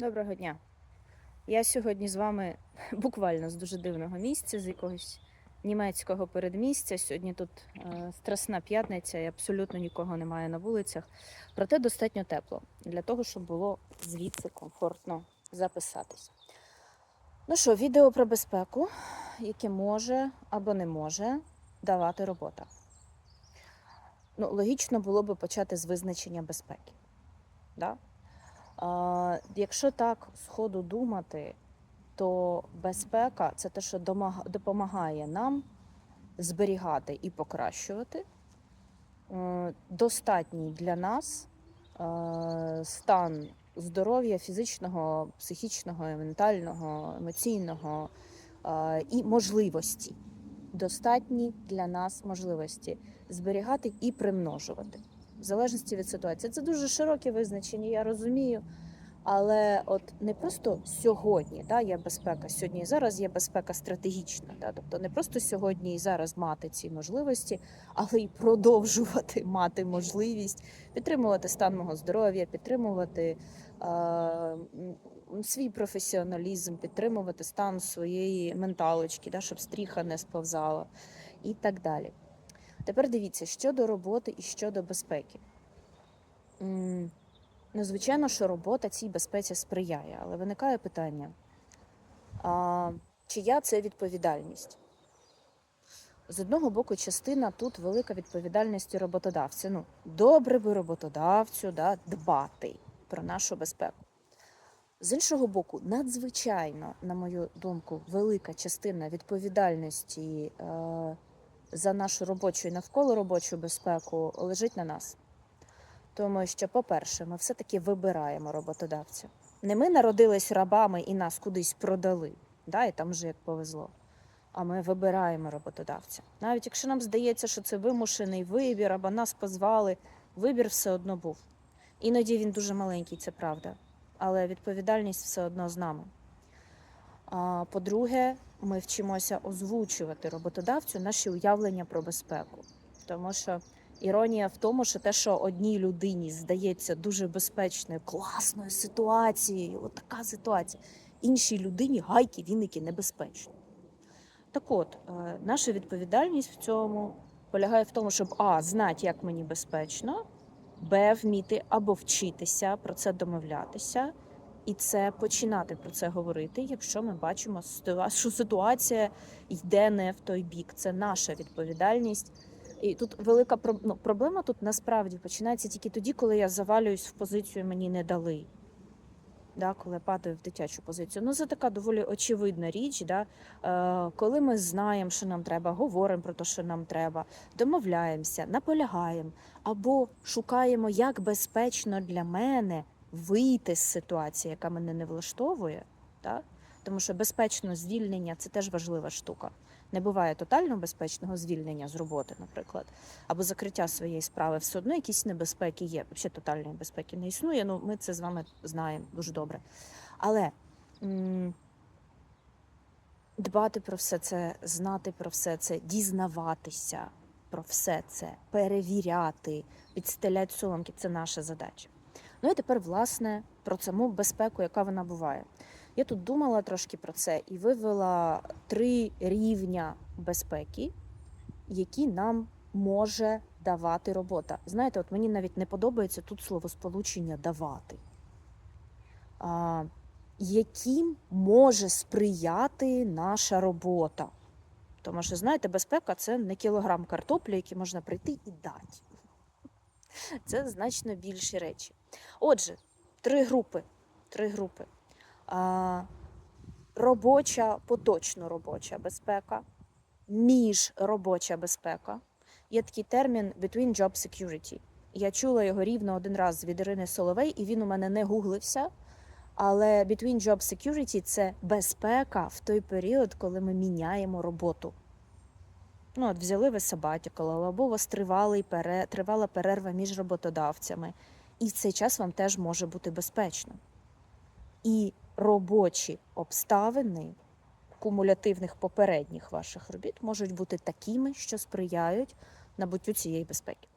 Доброго дня. Я сьогодні з вами буквально з дуже дивного місця, з якогось німецького передмістя. Сьогодні тут е, страсна п'ятниця і абсолютно нікого немає на вулицях. Проте достатньо тепло для того, щоб було звідси комфортно записатись. Ну що, відео про безпеку, яке може або не може давати робота. Ну, логічно було би почати з визначення безпеки. Да? Якщо так сходу думати, то безпека це те, що допомагає нам зберігати і покращувати е, достатній для нас е, стан здоров'я фізичного, психічного, ментального, емоційного е, і можливості. Достатні для нас можливості зберігати і примножувати в залежності від ситуації. Це дуже широке визначення, я розумію. Але от не просто сьогодні да, є безпека, сьогодні і зараз є безпека стратегічна. Да, тобто не просто сьогодні і зараз мати ці можливості, але й продовжувати мати можливість підтримувати стан мого здоров'я, підтримувати е, свій професіоналізм, підтримувати стан своєї менталочки, да, щоб стріха не сповзала і так далі. Тепер дивіться, щодо роботи і щодо безпеки. Ну, звичайно, що робота цій безпеці сприяє, але виникає питання: а, чия це відповідальність? З одного боку, частина тут велика відповідальність роботодавця. Ну, добре би роботодавцю да, дбати про нашу безпеку. З іншого боку, надзвичайно, на мою думку, велика частина відповідальності е, за нашу робочу і навколо робочу безпеку лежить на нас. Тому що, по-перше, ми все-таки вибираємо роботодавця. Не ми народились рабами і нас кудись продали, да, і там вже як повезло. А ми вибираємо роботодавця. Навіть якщо нам здається, що це вимушений вибір, або нас позвали, вибір все одно був. Іноді він дуже маленький, це правда. Але відповідальність все одно з нами. А, По-друге, ми вчимося озвучувати роботодавцю наші уявлення про безпеку. Тому що Іронія в тому, що те, що одній людині здається дуже безпечною, класною ситуацією, от така ситуація, іншій людині гайки, віники небезпечні. Так от, е, наша відповідальність в цьому полягає в тому, щоб а. знати, як мені безпечно, б. вміти або вчитися про це домовлятися, і це починати про це говорити, якщо ми бачимо, що ситуація йде не в той бік. Це наша відповідальність. І тут велика ну, проблема тут насправді починається тільки тоді, коли я завалююсь в позицію мені не дали. Да, коли падаю в дитячу позицію. Ну, це така доволі очевидна річ. Да? Е, коли ми знаємо, що нам треба, говоримо про те, що нам треба, домовляємося, наполягаємо або шукаємо, як безпечно для мене вийти з ситуації, яка мене не влаштовує. Да? Тому що безпечне звільнення це теж важлива штука. Не буває тотально безпечного звільнення з роботи, наприклад, або закриття своєї справи. Все одно якісь небезпеки є. Взагалі тотальної безпеки не існує. Ну ми це з вами знаємо дуже добре. Але м, дбати про все це, знати про все це, дізнаватися про все це, перевіряти, підстеляти соломки це наша задача. Ну і тепер, власне, про саму безпеку, яка вона буває. Я тут думала трошки про це і вивела три рівня безпеки, які нам може давати робота. Знаєте, от мені навіть не подобається тут словосполучення давати. А, яким може сприяти наша робота? Тому що, знаєте, безпека це не кілограм картоплі, який можна прийти і дати. Це значно більші речі. Отже, три групи. Три групи. А, робоча, поточно робоча безпека, міжробоча безпека. Є такий термін between job security. Я чула його рівно один раз від Ірини Соловей, і він у мене не гуглився. Але between job security – це безпека в той період, коли ми міняємо роботу. Ну, от взяли ви sabbatical, або у вас тривала перерва між роботодавцями. І в цей час вам теж може бути безпечно. І робочі обставини кумулятивних попередніх ваших робіт можуть бути такими, що сприяють набуттю цієї безпеки.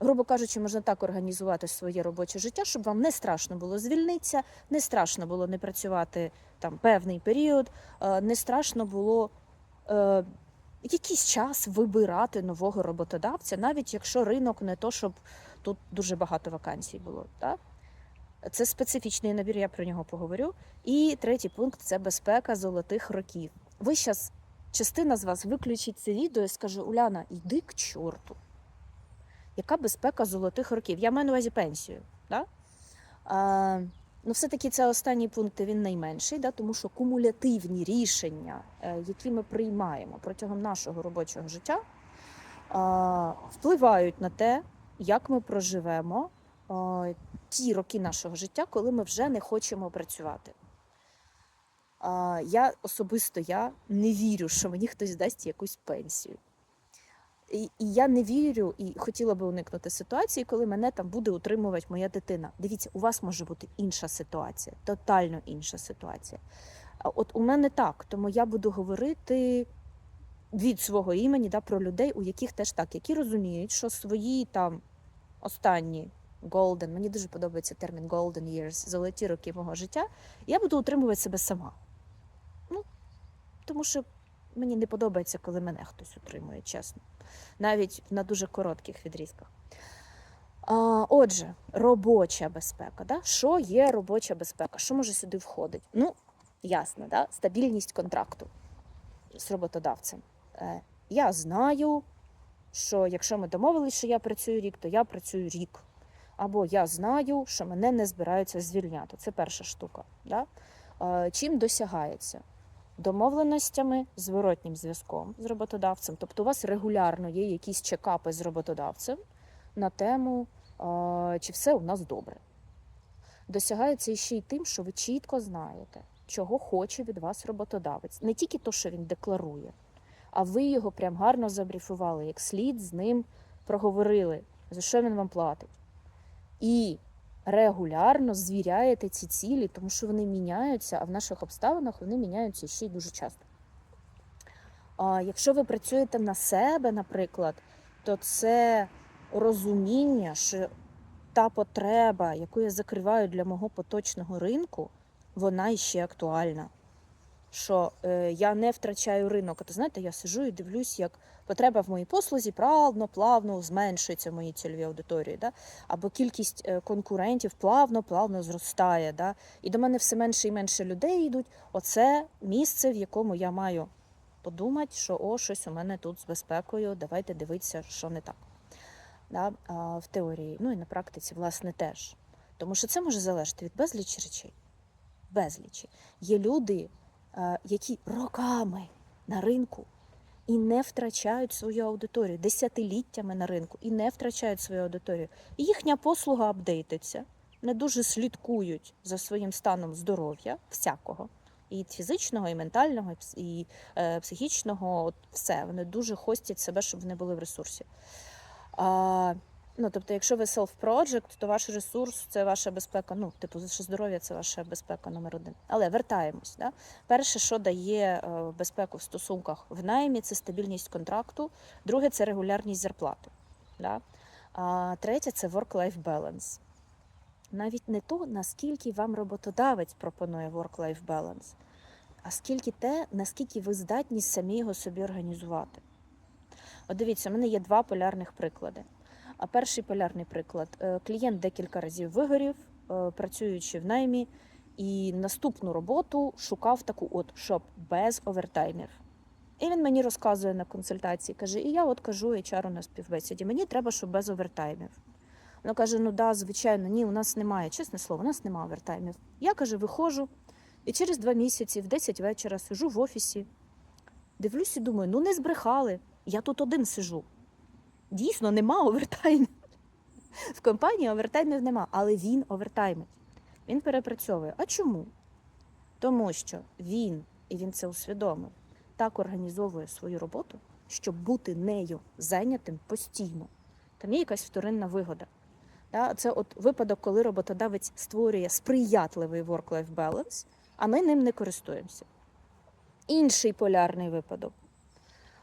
грубо кажучи, можна так організувати своє робоче життя, щоб вам не страшно було звільнитися, не страшно було не працювати там певний період, е, не страшно було е, якийсь час вибирати нового роботодавця, навіть якщо ринок не то, щоб тут дуже багато вакансій було. Так? Це специфічний набір, я про нього поговорю. І третій пункт це безпека золотих років. Ви зараз, частина з вас виключить це відео і скаже: Уляна, йди к чорту. Яка безпека золотих років? Я маю на увазі пенсію. Да? А, ну, все-таки це останній пункт він найменший, да? тому що кумулятивні рішення, е, які ми приймаємо протягом нашого робочого життя, а, впливають на те, як ми проживемо а, ті роки нашого життя, коли ми вже не хочемо працювати. А, я особисто я не вірю, що мені хтось дасть якусь пенсію. І, і я не вірю і хотіла би уникнути ситуації, коли мене там буде утримувати моя дитина. Дивіться, у вас може бути інша ситуація, тотально інша ситуація. От у мене так, тому я буду говорити від свого імені да, про людей, у яких теж так, які розуміють, що свої там останні golden, мені дуже подобається термін golden years, золоті роки мого життя, я буду утримувати себе сама. Ну, тому що мені не подобається, коли мене хтось утримує, чесно. Навіть на дуже коротких відрізках. А, отже, робоча безпека. Да? Що є робоча безпека? Що може сюди входить? Ну, ясно, да? стабільність контракту з роботодавцем. Е, я знаю, що якщо ми домовились, що я працюю рік, то я працюю рік. Або я знаю, що мене не збираються звільняти. Це перша штука. Да? Е, чим досягається? Домовленостями, зворотнім зв'язком з роботодавцем. Тобто у вас регулярно є якісь чекапи з роботодавцем на тему, е, чи все у нас добре. Досягається ще й тим, що ви чітко знаєте, чого хоче від вас роботодавець. Не тільки то, що він декларує, а ви його прям гарно забріфували, як слід з ним проговорили, за що він вам платить. І регулярно звіряєте ці цілі, тому що вони міняються, а в наших обставинах вони міняються ще й дуже часто. А якщо ви працюєте на себе, наприклад, то це розуміння, що та потреба, яку я закриваю для мого поточного ринку, вона іще актуальна. Що е, я не втрачаю ринок. А то знаєте, я сижу і дивлюсь, як потреба в моїй послузі плавно, плавно зменшується в моїй цільовій аудиторії. Да? Або кількість е, конкурентів плавно, плавно зростає. Да? І до мене все менше і менше людей йдуть. Оце місце, в якому я маю подумати, що о, щось у мене тут з безпекою, давайте дивитися, що не так. Да? А, в теорії, ну і на практиці, власне, теж. Тому що це може залежати від безлічі речей. Безлічі. Є люди, які роками на ринку і не втрачають свою аудиторію, десятиліттями на ринку і не втрачають свою аудиторію. І їхня послуга апдейтиться, не дуже слідкують за своїм станом здоров'я, всякого. І фізичного, і ментального, і е, психічного, от все. Вони дуже хостять себе, щоб вони були в ресурсі. А, ну, тобто, якщо ви self-project, то ваш ресурс це ваша безпека. Ну, типу, ваше здоров'я це ваша безпека номер один. Але вертаємось. Да? Перше, що дає е, безпеку в стосунках в наймі, це стабільність контракту. Друге це регулярність зарплати. Да? А третє це work-life balance. Навіть не то, наскільки вам роботодавець пропонує work-life balance, а скільки те, наскільки ви здатні самі його собі організувати. От дивіться, у мене є два полярних приклади. А перший полярний приклад: Е, клієнт декілька разів вигорів, е, працюючи в наймі, і наступну роботу шукав таку, от щоб без овертаймів. І він мені розказує на консультації, каже: І я от кажу HR на співбесіді, мені треба, щоб без овертаймів. Вона каже: Ну да, звичайно, ні, у нас немає. Чесне слово, у нас немає овертаймів. Я каже, виходжу, і через два місяці, в 10 вечора, сижу в офісі, дивлюсь і думаю, ну не збрехали. Я тут один сижу. Дійсно, нема овертаймів. В компанії овертаймів нема, але він овертаймить. Він перепрацьовує. А чому? Тому що він, і він це усвідомив, так організовує свою роботу, щоб бути нею зайнятим постійно. Там є якась вторинна вигода. Це от випадок, коли роботодавець створює сприятливий work-life balance, а ми ним не користуємося. Інший полярний випадок.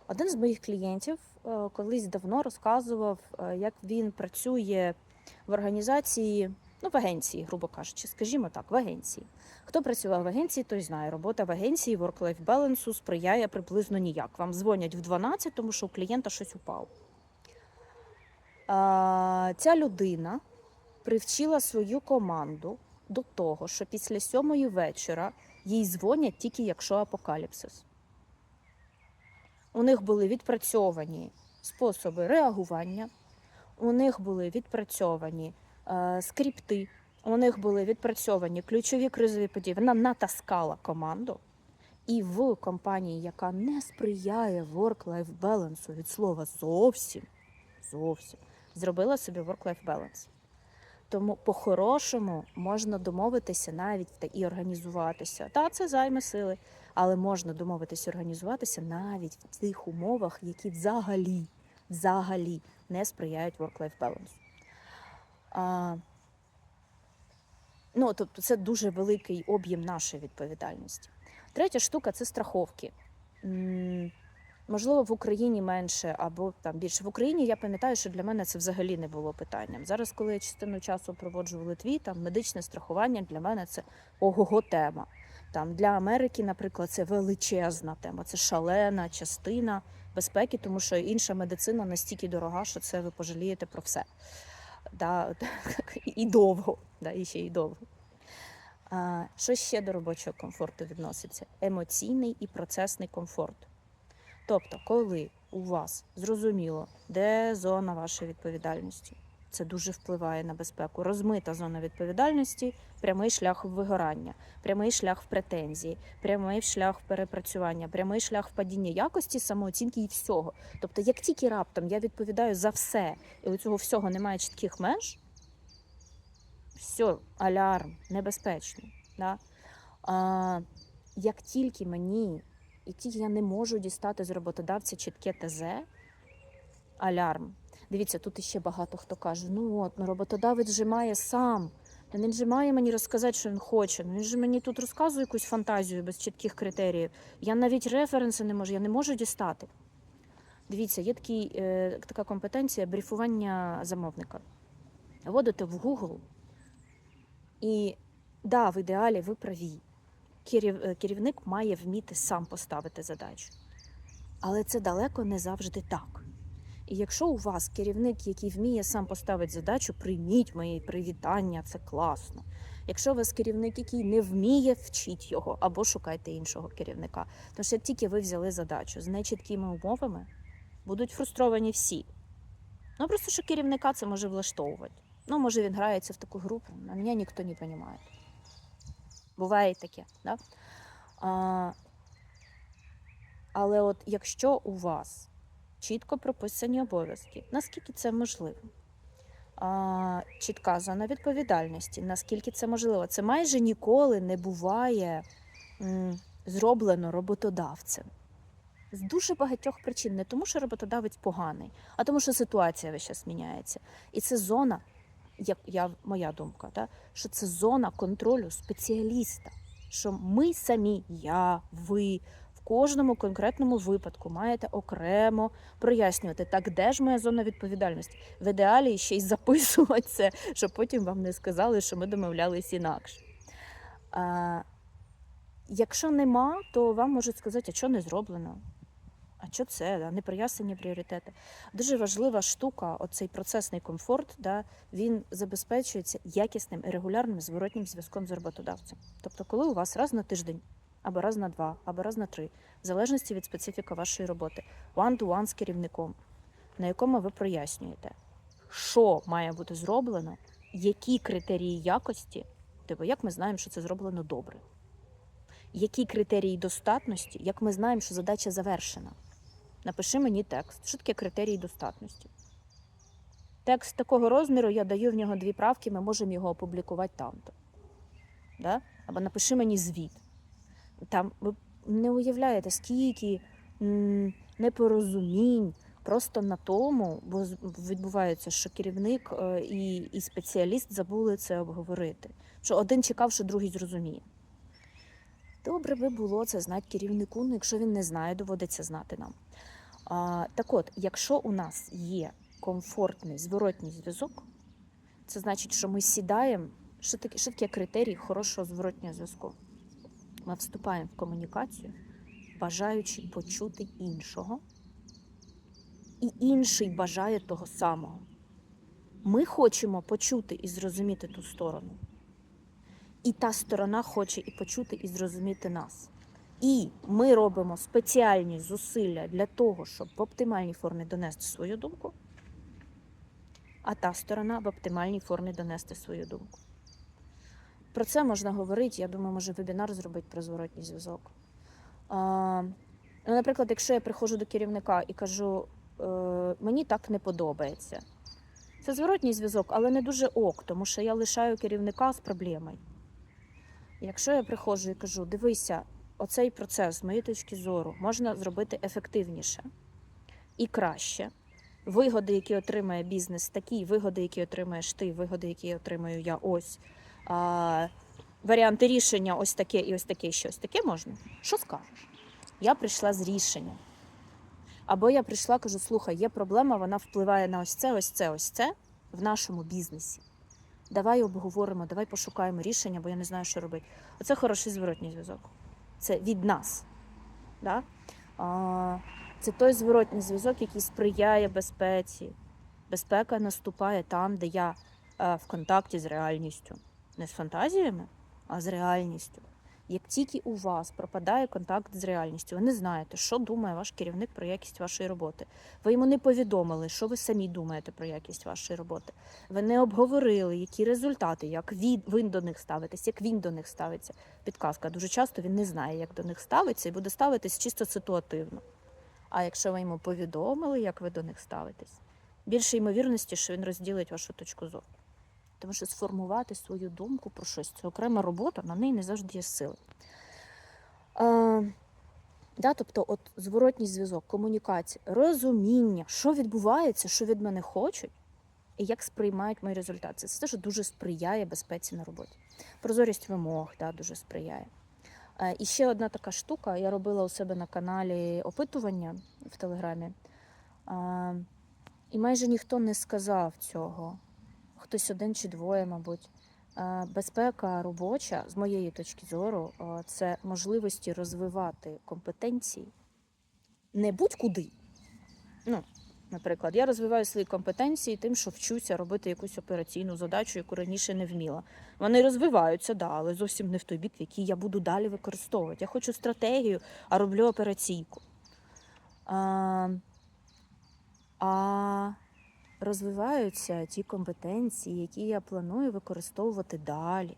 Один з моїх клієнтів колись давно розказував, е, як він працює в організації, ну, в агенції, грубо кажучи, скажімо так, в агенції. Хто працював в агенції, той знає. Робота в агенції work-life balance сприяє приблизно ніяк. Вам дзвонять в 12, тому що у клієнта щось упало. А, ця людина привчила свою команду до того, що після сьомої вечора їй дзвонять тільки якщо апокаліпсис. У них були відпрацьовані способи реагування, у них були відпрацьовані е, скрипти, у них були відпрацьовані ключові кризові події. Вона натаскала команду. І в компанії, яка не сприяє work-life balance від слова зовсім, зовсім, зробила собі work-life balance. Тому по-хорошому можна домовитися навіть та- і організуватися. Та це займе сили, але можна домовитися організуватися навіть в тих умовах, які взагалі, взагалі не сприяють work-life balance. А, ну, тобто це дуже великий об'єм нашої відповідальності. Третя штука це страховки. Можливо, в Україні менше або там більше. В Україні я пам'ятаю, що для мене це взагалі не було питанням. Зараз, коли я частину часу проводжу в Литві, там медичне страхування для мене це ого тема. Там для Америки, наприклад, це величезна тема, це шалена частина безпеки, тому що інша медицина настільки дорога, що це ви пожалієте про все. Да, і довго, да, і ще й довго. А, що ще до робочого комфорту відноситься? Емоційний і процесний комфорт. Тобто, коли у вас зрозуміло, де зона вашої відповідальності, це дуже впливає на безпеку. Розмита зона відповідальності, прямий шлях в вигорання, прямий шлях в претензії, прямий шлях в перепрацювання, прямий шлях в падіння якості, самооцінки і всього. Тобто, як тільки раптом я відповідаю за все, і у цього всього немає чітких меж, все, алярм, небезпечно. Да? А, як тільки мені, і тільки я не можу дістати з роботодавця чітке ТЗ, алярм. Дивіться, тут іще багато хто каже: ну от, ну роботодавець же має сам. Він же має мені розказати, що він хоче. Ну він же мені тут розказує якусь фантазію без чітких критеріїв. Я навіть референси не можу, я не можу дістати. Дивіться, є такий, е, така компетенція бріфування замовника. Вводите в Google, і да, в ідеалі ви праві. Керів, е, керівник має вміти сам поставити задачу. Але це далеко не завжди так. І якщо у вас керівник, який вміє сам поставити задачу, прийміть мої привітання, це класно. Якщо у вас керівник, який не вміє, вчіть його або шукайте іншого керівника. Тому що тільки ви взяли задачу з нечіткими умовами, будуть фрустровані всі. Ну просто що керівника це може влаштовувати. Ну, може, він грається в таку групу, а мене ніхто не розуміє. Буває таке. Да? А, але от якщо у вас чітко прописані обов'язки, наскільки це можливо? А, чітка зона відповідальності, наскільки це можливо? Це майже ніколи не буває м, зроблено роботодавцем. З дуже багатьох причин, не тому, що роботодавець поганий, а тому, що ситуація весь час міняється. І це зона, як я, моя думка, да, що це зона контролю спеціаліста. Що ми самі, я, ви кожному конкретному випадку маєте окремо прояснювати, так де ж моя зона відповідальності. В ідеалі ще й записувати це, щоб потім вам не сказали, що ми домовлялись інакше. А, якщо нема, то вам можуть сказати, а що не зроблено. А що це? Да? Не прояснені пріоритети. Дуже важлива штука, оцей процесний комфорт, да, він забезпечується якісним і регулярним зворотнім зв'язком з роботодавцем. Тобто, коли у вас раз на тиждень, або раз на два, або раз на три, в залежності від специфіки вашої роботи, one-to-one з керівником, на якому ви прояснюєте, що має бути зроблено, які критерії якості, тобто як ми знаємо, що це зроблено добре. Які критерії достатності, як ми знаємо, що задача завершена? Напиши мені текст. Що таке критерії достатності? Текст такого розміру, я даю в нього дві правки, ми можемо його опублікувати там-то. Да? Або напиши мені звіт. Там ви не уявляєте, скільки непорозумінь просто на тому, бо відбувається, що керівник е, і, і спеціаліст забули це обговорити. Що один чекав, що другий зрозуміє. Добре би було це знати керівнику, ну якщо він не знає, доводиться знати нам. А, так от, якщо у нас є комфортний зворотній зв'язок, це значить, що ми сідаємо. Що таке, що таке критерій хорошого зворотнього зв'язку? Ми вступаємо в комунікацію, бажаючи почути іншого, і інший бажає того самого. Ми хочемо почути і зрозуміти ту сторону. І та сторона хоче і почути, і зрозуміти нас. І ми робимо спеціальні зусилля для того, щоб в оптимальній формі донести свою думку, а та сторона в оптимальній формі донести свою думку. Про це можна говорити, я думаю, може вебінар зробити про зворотній зв'язок. Ну, наприклад, якщо я приходжу до керівника і кажу, е, мені так не подобається. Це зворотній зв'язок, але не дуже ок, тому що я лишаю керівника з проблемою. Якщо я приходжу і кажу, дивися, оцей процес, з моєї точки зору, можна зробити ефективніше і краще. Вигоди, які отримає бізнес, такі, вигоди, які отримаєш ти, вигоди, які отримаю я ось. А, варіанти рішення ось таке і ось таке, і щось таке можна. Що скажеш? Я прийшла з рішенням. Або я прийшла, кажу: слухай, є проблема, вона впливає на ось це, ось це, ось це в нашому бізнесі. Давай обговоримо, давай пошукаємо рішення, бо я не знаю, що робити. Оце хороший зворотній зв'язок. Це від нас. Да? А, це той зворотній зв'язок, який сприяє безпеці. Безпека наступає там, де я е, в контакті з реальністю. Не з фантазіями, а з реальністю. Як тільки у вас пропадає контакт з реальністю, ви не знаєте, що думає ваш керівник про якість вашої роботи. Ви йому не повідомили, що ви самі думаєте про якість вашої роботи. Ви не обговорили, які результати, як ви до них ставитесь, як він до них ставиться. Підказка. Дуже часто він не знає, як до них ставиться, і буде ставитись чисто ситуативно. А якщо ви йому повідомили, як ви до них ставитесь, більше ймовірності, що він розділить вашу точку зору. Тому що сформувати свою думку про щось це окрема робота, на неї не завжди є сили. А, да, тобто, от зворотній зв'язок, комунікація, розуміння, що відбувається, що від мене хочуть, і як сприймають мої результати. Це теж дуже сприяє безпеці на роботі. Прозорість вимог да, дуже сприяє. Е, І ще одна така штука, я робила у себе на каналі опитування в Телеграмі, А, і майже ніхто не сказав цього хтось один чи двоє, мабуть. Е, Безпека робоча, з моєї точки зору, е, це можливості розвивати компетенції не будь-куди. Ну, наприклад, я розвиваю свої компетенції тим, що вчуся робити якусь операційну задачу, яку раніше не вміла. Вони розвиваються, да, але зовсім не в той бік, в який я буду далі використовувати. Я хочу стратегію, а роблю операційку. А, а розвиваються ті компетенції, які я планую використовувати далі.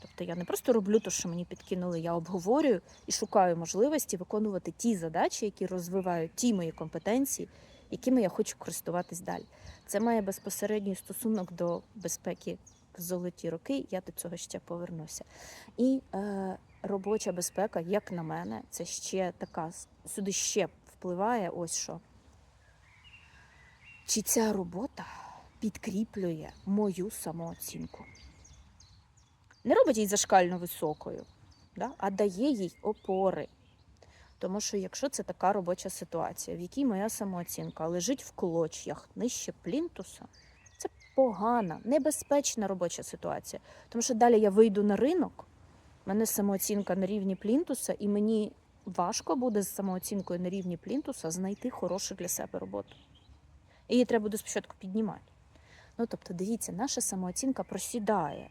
Тобто я не просто роблю те, що мені підкинули, я обговорюю і шукаю можливості виконувати ті задачі, які розвивають ті мої компетенції, якими я хочу користуватись далі. Це має безпосередній стосунок до безпеки в золоті роки. Я до цього ще повернуся. І е, робоча безпека, як на мене, це ще така сюди ще впливає. Ось що. Чи ця робота підкріплює мою самооцінку? Не робить її зашкально високою, да? а дає їй опори. Тому що якщо це така робоча ситуація, в якій моя самооцінка лежить в клоч'ях нижче плінтуса, це погана, небезпечна робоча ситуація. Тому що далі я вийду на ринок, в мене самооцінка на рівні плінтуса, і мені важко буде з самооцінкою на рівні плінтуса знайти хорошу для себе роботу. Її треба буде спочатку піднімати. Ну, тобто, дивіться, наша самооцінка просідає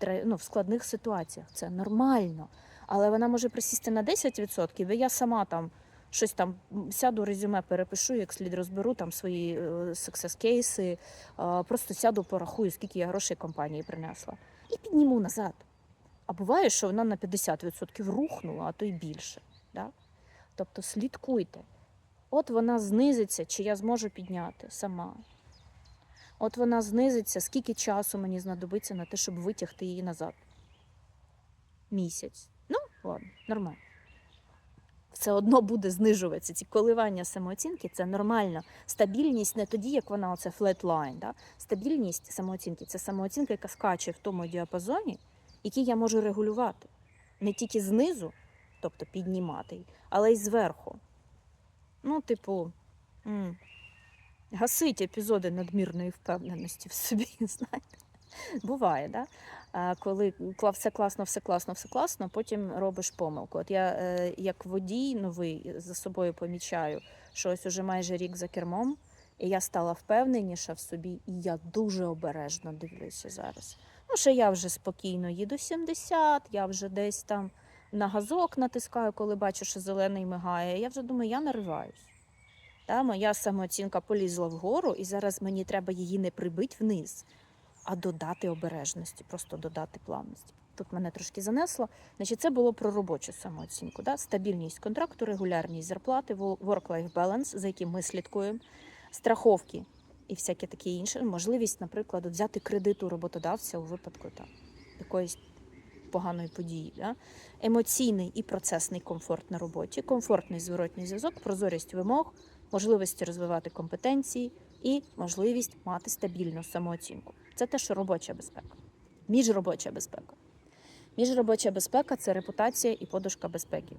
в, ну, в складних ситуаціях. Це нормально. Але вона може присісти на 10%, і я сама там щось там сяду, резюме перепишу, як слід розберу там свої success кейси, просто сяду, порахую, скільки я грошей компанії принесла. І підніму назад. А буває, що вона на 50% рухнула, а то й більше. Да? Тобто слідкуйте. От вона знизиться, чи я зможу підняти сама. От вона знизиться, скільки часу мені знадобиться на те, щоб витягти її назад. Місяць. Ну, ладно, нормально. Все одно буде знижуватися. Ці коливання самооцінки це нормально. Стабільність не тоді, як вона оце flatline. Да? Стабільність самооцінки це самооцінка, яка скаче в тому діапазоні, який я можу регулювати. Не тільки знизу, тобто піднімати, але й зверху. Ну, типу. Гасить епізоди надмірної впевненості в собі, знаєте. Буває, да? А, коли все класно, все класно, все класно, потім робиш помилку. От я е, як водій новий за собою помічаю, що ось уже майже рік за кермом, і я стала впевненіша в собі, і я дуже обережно дивлюся зараз. Ну, що я вже спокійно їду 70, я вже десь там на газок натискаю, коли бачу, що зелений мигає. Я вже думаю, я нариваюсь. Та, моя самооцінка полізла вгору, і зараз мені треба її не прибити вниз, а додати обережності, просто додати плавності. Тут мене трошки занесло. Значить, це було про робочу самооцінку. Да? Стабільність контракту, регулярність зарплати, wo- work-life balance, за яким ми слідкуємо, страховки і всяке таке інше. Можливість, наприклад, взяти кредит у роботодавця у випадку там, якоїсь поганої події. Да? Емоційний і процесний комфорт на роботі, комфортний зворотній зв'язок, прозорість вимог, можливості розвивати компетенції і можливість мати стабільну самооцінку. Це те, що робоча безпека. Міжробоча безпека. Міжробоча безпека це репутація і подушка безпеки.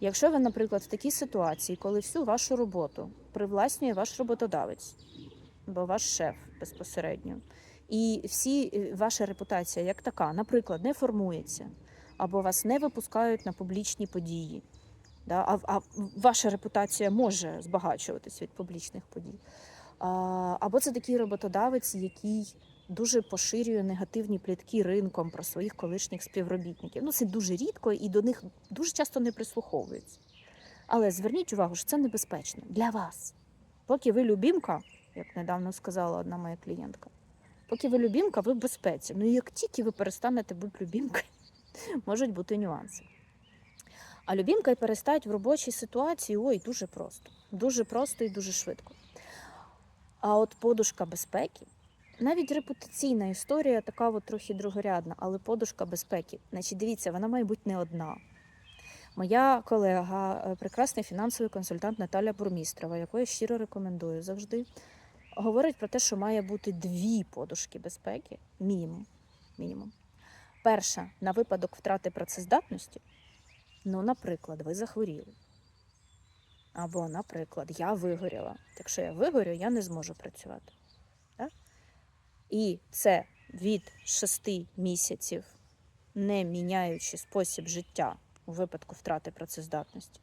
Якщо ви, наприклад, в такій ситуації, коли всю вашу роботу привласнює ваш роботодавець, або ваш шеф безпосередньо, і всі е, ваша репутація як така, наприклад, не формується, або вас не випускають на публічні події, да, а, а ваша репутація може збагачуватись від публічних подій. А, або це такий роботодавець, який дуже поширює негативні плітки ринком про своїх колишніх співробітників. Ну, це дуже рідко і до них дуже часто не прислуховуються. Але зверніть увагу, що це небезпечно для вас. Поки ви любімка, як недавно сказала одна моя клієнтка, поки ви любімка, ви в безпеці. Ну і як тільки ви перестанете бути любімкою, можуть бути нюанси. А любімка й перестать в робочій ситуації ой, дуже просто. Дуже просто і дуже швидко. А от подушка безпеки, навіть репутаційна історія така от трохи другорядна, але подушка безпеки. Значить, дивіться, вона має бути не одна. Моя колега, е, прекрасний фінансовий консультант Наталя Бурмістрова, яку я щиро рекомендую завжди, говорить про те, що має бути дві подушки безпеки, мінімум. мінімум. Перша на випадок втрати працездатності. Ну, наприклад, ви захворіли. Або, наприклад, я вигоріла. Якщо я вигорю, я не зможу працювати. Так? І це від 6 місяців, не міняючи спосіб життя у випадку втрати працездатності.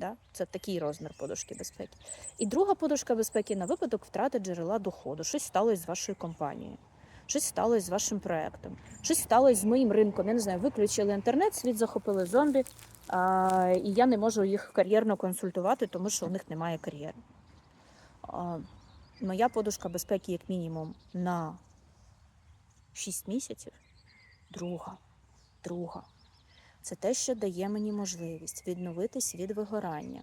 Да? Це такий розмір подушки безпеки. І друга подушка безпеки на випадок втрати джерела доходу. Щось сталося з вашою компанією, щось сталося з вашим проектом, щось сталося з моїм ринком. Я не знаю, виключили інтернет, світ захопили зомбі, а, і я не можу їх кар'єрно консультувати, тому що у них немає кар'єри. Моя подушка безпеки, як мінімум, на 6 місяців. Друга. Друга. Це те, що дає мені можливість відновитись від вигорання,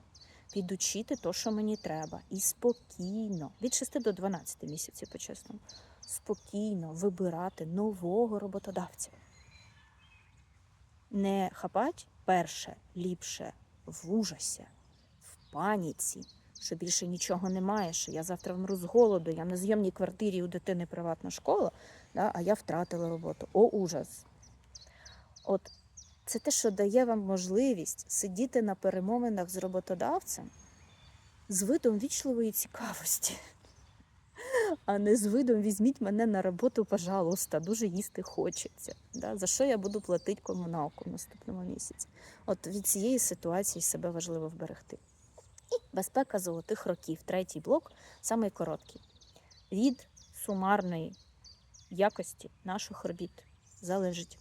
підучити то, що мені треба, і спокійно, від 6 до 12 місяців, по-чесному, спокійно вибирати нового роботодавця. Не хапать перше, ліпше в ужасі, в паніці, що більше нічого немає, що я завтра вмру з голоду, я на зйомній квартирі у дитини приватна школа, да, а я втратила роботу. О, ужас! От це те, що дає вам можливість сидіти на перемовинах з роботодавцем з видом вічливої цікавості, а не з видом візьміть мене на роботу, пожалуйста, дуже їсти хочеться. Да? За що я буду платити комуналку в наступному місяці? От від цієї ситуації себе важливо вберегти. І безпека золотих років, третій блок, самий короткий. Від сумарної якості наших робіт залежить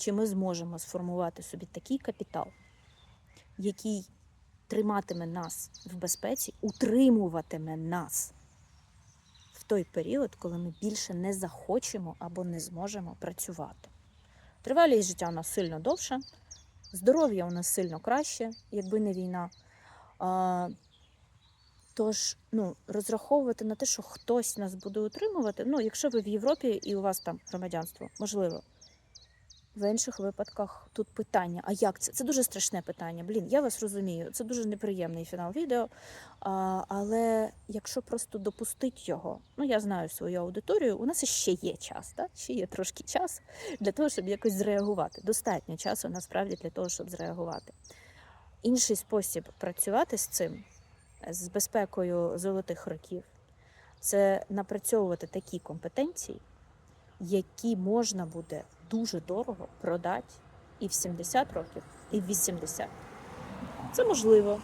чи ми зможемо сформувати собі такий капітал, який триматиме нас в безпеці, утримуватиме нас в той період, коли ми більше не захочемо або не зможемо працювати. Тривалість життя у нас сильно довша, здоров'я у нас сильно краще, якби не війна. Тож, ну, розраховувати на те, що хтось нас буде утримувати, ну, якщо ви в Європі і у вас там громадянство, можливо. В інших випадках тут питання: а як це? Це дуже страшне питання. Блін, я вас розумію. Це дуже неприємний фінал відео. А, але якщо просто допустити його, ну я знаю свою аудиторію, у нас ще є час, так? ще є трошки часу для того, щоб якось зреагувати. Достатньо часу насправді для того, щоб зреагувати. Інший спосіб працювати з цим з безпекою золотих років це напрацьовувати такі компетенції, які можна буде дуже дорого продати і в 70 років, і в 80. Це можливо.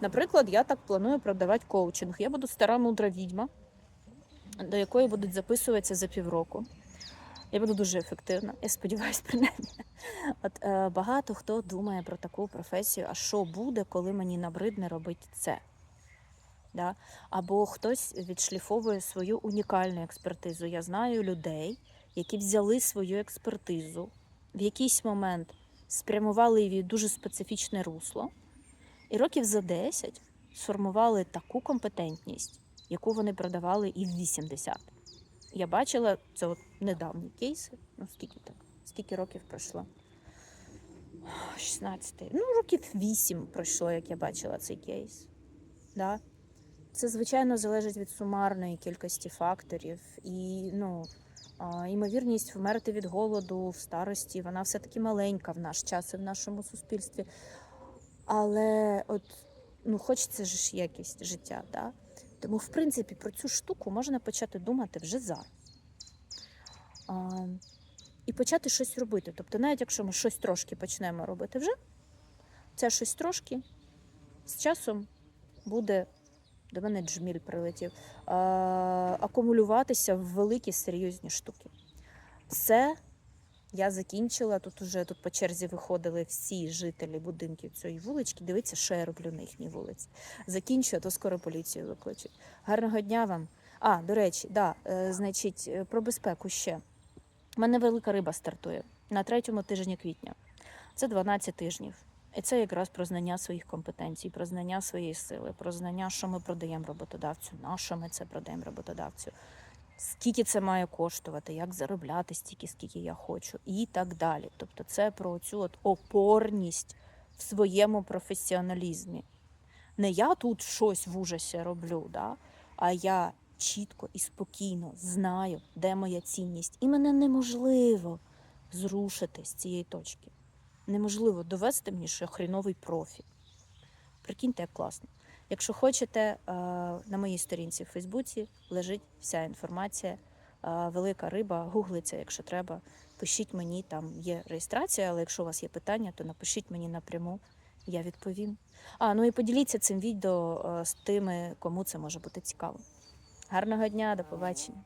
Наприклад, я так планую продавати коучинг. Я буду стара мудра відьма, до якої будуть записуватися за півроку. Я буду дуже ефективна, я сподіваюся, принаймні. От е, багато хто думає про таку професію, а що буде, коли мені набридне робити це? Да? Або хтось відшліфовує свою унікальну експертизу. Я знаю людей, які взяли свою експертизу, в якийсь момент спрямували її дуже специфічне русло, і років за 10 сформували таку компетентність, яку вони продавали і в 80. Я бачила це от недавні кейси. Ну скільки так? Скільки років пройшло? 16. Ну, років 8 пройшло, як я бачила цей кейс. Да? Це, звичайно, залежить від сумарної кількості факторів. І ну, ймовірність вмерти від голоду в старості, вона все-таки маленька в наш час і в нашому суспільстві. Але от, ну, хочеться ж якість життя. Да? Тому, в принципі, про цю штуку можна почати думати вже зараз. А, і почати щось робити. Тобто, навіть якщо ми щось трошки почнемо робити вже, це щось трошки з часом буде, до мене джміль прилетів, акумулюватися в великі серйозні штуки. Все, я закінчила. Тут уже тут по черзі виходили всі жителі будинків цієї вулички. Дивіться, що я роблю на їхній вулиці. Закінчую, а то скоро поліцію викличуть. Гарного дня вам. А, до речі, да, е, значить, е, про безпеку ще. У мене велика риба стартує на третьому тижні квітня. Це 12 тижнів. І це якраз про знання своїх компетенцій, про знання своєї сили, про знання, що ми продаємо роботодавцю, на що ми це продаємо роботодавцю, скільки це має коштувати, як заробляти стільки, скільки я хочу, і так далі. Тобто, це про цю от опорність в своєму професіоналізмі. Не я тут щось в ужасі роблю, да? а я чітко і спокійно знаю, де моя цінність. І мене неможливо зрушити з цієї точки. Неможливо довести мені, що я хріновий профі. Прикиньте, як класно. Якщо хочете, е, на моїй сторінці в Фейсбуці лежить вся інформація. Е, Велика риба, гуглиться, якщо треба. Пишіть мені, там є реєстрація, але якщо у вас є питання, то напишіть мені напряму, я відповім. А, ну і поділіться цим відео е, з тими, кому це може бути цікаво. Гарного дня, до побачення.